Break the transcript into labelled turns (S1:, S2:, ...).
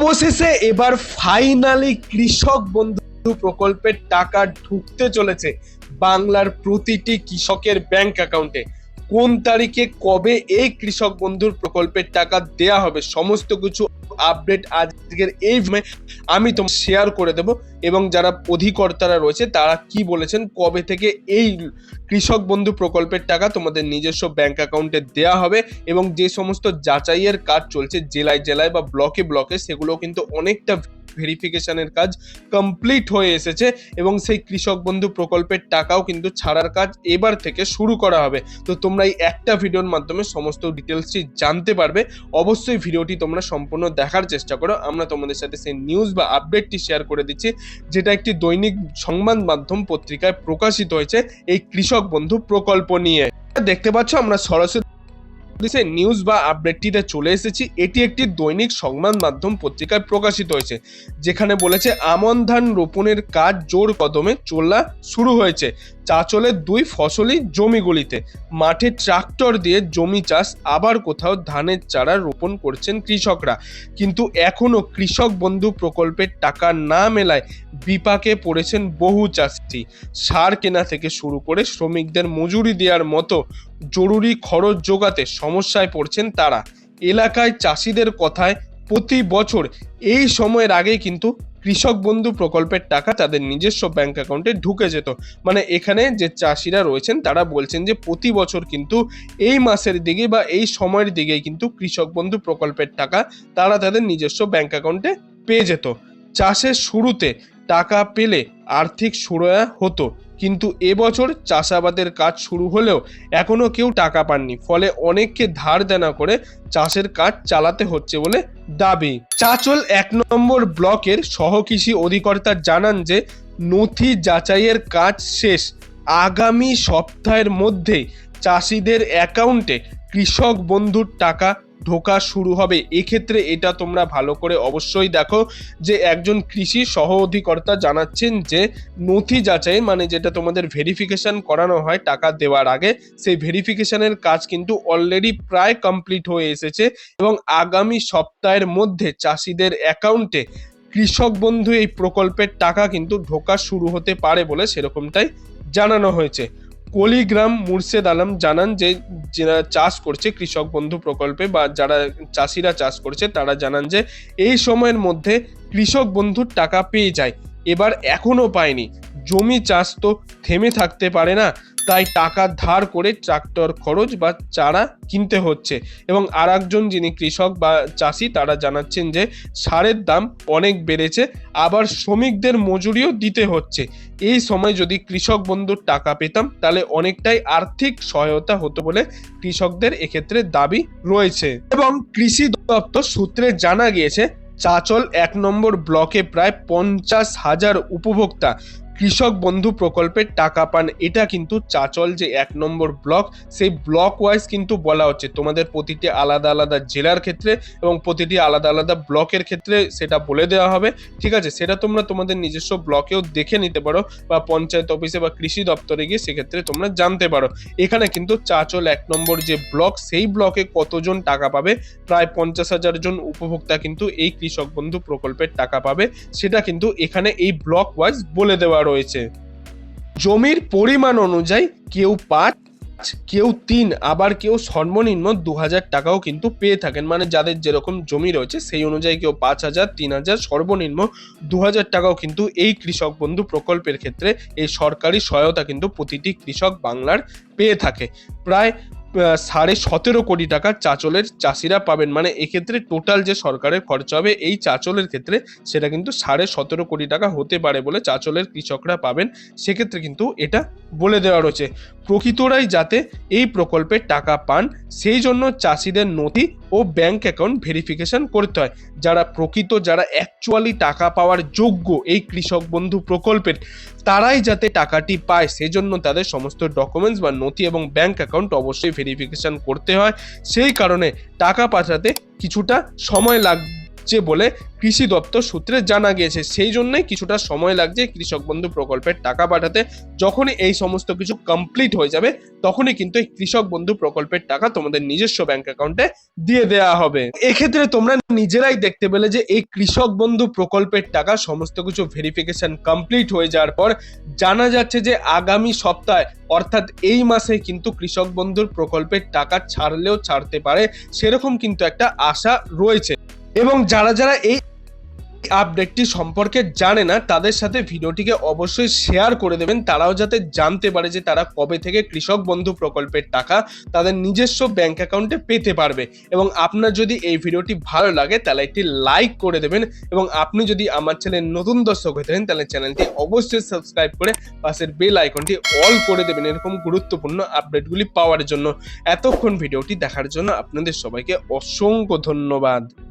S1: অবশেষে এবার ফাইনালি কৃষক বন্ধু প্রকল্পের টাকা ঢুকতে চলেছে বাংলার প্রতিটি কৃষকের ব্যাংক অ্যাকাউন্টে কোন তারিখে কবে এই কৃষক বন্ধুর প্রকল্পের টাকা দেয়া হবে? সমস্ত কিছু আপডেট আজকের এই আমি তোমার শেয়ার করে দেব এবং যারা অধিকর্তারা রয়েছে, তারা কি বলেছেন, কবে থেকে এই কৃষক বন্ধু প্রকল্পের টাকা তোমাদের নিজস্ব ব্যাংক অ্যাকাউন্টে দেয়া হবে এবং যে সমস্ত যাচাইয়ের কাজ চলছে জেলায় জেলায় বা ব্লকে ব্লকে সেগুলো কিন্তু অনেকটা ভেরিফিকেশনের কাজ কমপ্লিট হয়ে এসেছে এবং সেই কৃষক বন্ধু প্রকল্পের টাকাও কিন্তু ছাড়ার কাজ এবার থেকে শুরু করা হবে। তো তোমরা এই একটা ভিডিওর মাধ্যমে সমস্ত ডিটেলসটি জানতে পারবে। অবশ্যই ভিডিওটি তোমরা সম্পূর্ণ দেখার চেষ্টা করো। আমরা তোমাদের সাথে সেই নিউজ বা আপডেটটি শেয়ার করে দিচ্ছি, যেটা একটি দৈনিক সংবাদ মাধ্যম পত্রিকায় প্রকাশিত হয়েছে এই কৃষক বন্ধু প্রকল্প নিয়ে। দেখতে পাচ্ছ, আমরা সরাসরি পুলিশের নিউজ বা আপডেটটিতে চলে এসেছি। এটি একটি দৈনিক সংবাদ মাধ্যম পত্রিকায় প্রকাশিত হয়েছে, যেখানে বলেছে, আমন ধান রোপণের কাজ জোর কদমে চলা শুরু হয়েছে। চাচলের দুই ফসলি জমিগুলিতে। মাঠে ট্রাক্টর দিয়ে জমি চাষ, আবার কোথাও ধানের চারা রোপণ করছেন কৃষকরা। কিন্তু এখনও কৃষক বন্ধু প্রকল্পের টাকা না মেলায় বিপাকে পড়েছেন বহু চাষি। সার কেনা থেকে শুরু করে শ্রমিকদের মজুরি দেওয়ার মতো জরুরি খরচ যোগাতে সমস্যায় পড়ছেন তারা। এলাকায় চাষিদের কথায় প্রতি বছর এই সময়ের আগে কিন্তু কৃষক বন্ধু প্রকল্পের টাকা তাদের নিজস্ব ব্যাংক অ্যাকাউন্টে ঢুকে যেত। মানে এখানে যে চাষিরা রয়েছেন তারা বলছেন যে প্রতি বছর কিন্তু এই মাসের দিকে বা এই সময়ের দিকে কিন্তু কৃষক বন্ধু প্রকল্পের টাকা তারা তাদের নিজস্ব ব্যাংক অ্যাকাউন্টে পেয়ে যেত। চাষের শুরুতে টাকা পেলে আর্থিক সুরয়া হতো। কিন্তু এবছর চাষাবাদের কাজ শুরু হলেও এখনও কেউ টাকা পাননি। ফলে অনেককে ধার দেনা করে চাষের কাজ চালাতে হচ্ছে বলে দাবি। চাচল এক নম্বর ব্লকের সহকৃষি অধিকর্তা জানান যে, নথি যাচাইয়ের কাজ শেষ। আগামী সপ্তাহের মধ্যেই চাষিদের অ্যাকাউন্টে কৃষক বন্ধুর টাকা ঢোকা শুরু হবে। এক্ষেত্রে এটা তোমরা ভালো করে অবশ্যই দেখো যে একজন কৃষি সহ অধিকর্তা জানাচ্ছেন যে নথি যাচাই মানে যেটা তোমাদের ভেরিফিকেশন করানো হয় টাকা দেওয়ার আগে, সেই ভেরিফিকেশনের কাজ কিন্তু অলরেডি প্রায় কমপ্লিট হয়ে এসেছে এবং আগামী সপ্তাহের মধ্যে চাষিদের অ্যাকাউন্টে কৃষক বন্ধু এই প্রকল্পের টাকা কিন্তু ঢোকা শুরু হতে পারে বলে সেরকমটাই জানানো হয়েছে। কলিগ্রাম মুর্শেদ আলম জানান যে যারা চাষ করছে কৃষক বন্ধু প্রকল্পে বা যারা চাষিরা চাষ করছে, তারা জানান যে এই সময়ের মধ্যে কৃষক বন্ধুর টাকা পেয়ে যায়। এবার এখনও পায়নি। জমি চাষ তো থেমে থাকতে পারে না। তাই টাকা ধার করে ট্রাক্টর খরচ বা চারা কিনতে হচ্ছে। এবং আর একজন যিনি কৃষক বা চাষি, তারা জানাচ্ছেন যে সারের দাম অনেক বেড়েছে, আবার শ্রমিকদের মজুরিও দিতে হচ্ছে। এই সময় যদি কৃষক বন্ধুর টাকা পেতাম, তাহলে অনেকটাই আর্থিক সহায়তা হতো বলে কৃষকদের এক্ষেত্রে দাবি রয়েছে। এবং কৃষি দপ্তর সূত্রে জানা গিয়েছে, চাচল এক নম্বর ব্লকে প্রায় পঞ্চাশ হাজার উপভোক্তা কৃষক বন্ধু প্রকল্পের টাকা পান। এটা কিন্তু চাচল যে এক নম্বর ব্লক, সেই ব্লক ওয়াইজ কিন্তু বলা হচ্ছে। তোমাদের প্রতিটি আলাদা আলাদা জেলার ক্ষেত্রে এবং প্রতিটি আলাদা আলাদা ব্লকের ক্ষেত্রে সেটা বলে দেওয়া হবে। ঠিক আছে? সেটা তোমরা তোমাদের নিজস্ব ব্লকেও দেখে নিতে পারো বা পঞ্চায়েত অফিসে বা কৃষি দপ্তরে গিয়ে সেক্ষেত্রে তোমরা জানতে পারো। এখানে কিন্তু চাচল এক নম্বর যে ব্লক, সেই ব্লকে কতজন টাকা পাবে? প্রায় পঞ্চাশ হাজার জন উপভোক্তা কিন্তু এই কৃষক বন্ধু প্রকল্পের টাকা পাবে। সেটা কিন্তু এখানে এই ব্লক ওয়াইজ বলে দেওয়া রয়েছে। জমির পরিমাণ অনুযায়ী কেউ পাঁচ, কেউ তিন, আবার কেউ সর্বনিম্ন দু হাজার টাকাও কিন্তু পেয়ে থাকেন। মানে যাদের যেরকম জমি রয়েছে, সেই অনুযায়ী কেউ পাঁচ হাজার, তিন হাজার, সর্বনিম্ন দু হাজার টাকাও কিন্তু এই কৃষক বন্ধু প্রকল্পের ক্ষেত্রে এই সরকারি সহায়তা কিন্তু প্রতিটি কৃষক বাংলার পেয়ে থাকে। প্রায় সাড়ে সতেরো কোটি টাকা চাচলের চাষিরা পাবেন। মানে এক্ষেত্রে টোটাল যে সরকারের খরচা হবে, এই চাচলের ক্ষেত্রে সেটা কিন্তু সাড়ে সতেরো কোটি টাকা হতে পারে বলে চাচলের কৃষকরা পাবেন। সেক্ষেত্রে কিন্তু এটা বলে দেওয়া রয়েছে। প্রকৃতরাই যাতে এই প্রকল্পের টাকা পান, সেই জন্য চাষিদের নথি ও ব্যাংক অ্যাকাউন্ট ভেরিফিকেশন করতে হয়। যারা প্রকৃত, যারা অ্যাকচুয়ালি টাকা পাওয়ার যোগ্য এই কৃষক বন্ধু প্রকল্পের তারাই যাতে টাকাটি পায়, সেজন্য তাদের সমস্ত ডকুমেন্টস বা নথি এবং ব্যাংক অ্যাকাউন্ট অবশ্যই ভেরিফিকেশন করতে হয়। সেই কারণে টাকা পাঠাতে কিছুটা সময় লাগছে হচ্ছে বলে কৃষি দপ্তর সূত্রে জানা গিয়েছে। সেই জন্যই কিছুটা সময় লাগছে কৃষক বন্ধু প্রকল্পের টাকা পাঠাতে। যখনই এই সমস্ত কিছু কমপ্লিট হয়ে যাবে, তখনই কিন্তু এই কৃষক বন্ধু প্রকল্পের টাকা তোমাদের নিজস্ব ব্যাংক অ্যাকাউন্টে দিয়ে দেওয়া হবে। এক্ষেত্রে তোমরা নিজেরাই দেখতে পেলে যে এই কৃষক বন্ধু প্রকল্পের টাকা সমস্ত কিছু ভেরিফিকেশন কমপ্লিট হয়ে যাওয়ার পর জানা যাচ্ছে যে আগামী সপ্তাহে, অর্থাৎ এই মাসে কিন্তু কৃষক বন্ধুর প্রকল্পের টাকা ছাড়লেও ছাড়তে পারে, সেরকম কিন্তু একটা আশা রয়েছে। এবং যারা যারা এই আপডেটটি সম্পর্কে জানে না, তাদের সাথে ভিডিওটিকে অবশ্যই শেয়ার করে দেবেন। তারাও যাতে জানতে পারে যে তারা কবে থেকে কৃষক বন্ধু প্রকল্পের টাকা তাদের নিজস্ব ব্যাংক অ্যাকাউন্টে পেতে পারবে। এবং আপনার যদি এই ভিডিওটি ভালো লাগে, তাহলে একটি লাইক করে দেবেন। এবং আপনি যদি আমার চ্যানেল নতুন দর্শক হয়ে থাকেন, তাহলে চ্যানেলটি অবশ্যই সাবস্ক্রাইব করে পাশের বেল আইকনটি অল করে দেবেন এরকম গুরুত্বপূর্ণ আপডেটগুলি পাওয়ার জন্য। এতক্ষণ ভিডিওটি দেখার জন্য আপনাদের সবাইকে অসংখ্য ধন্যবাদ।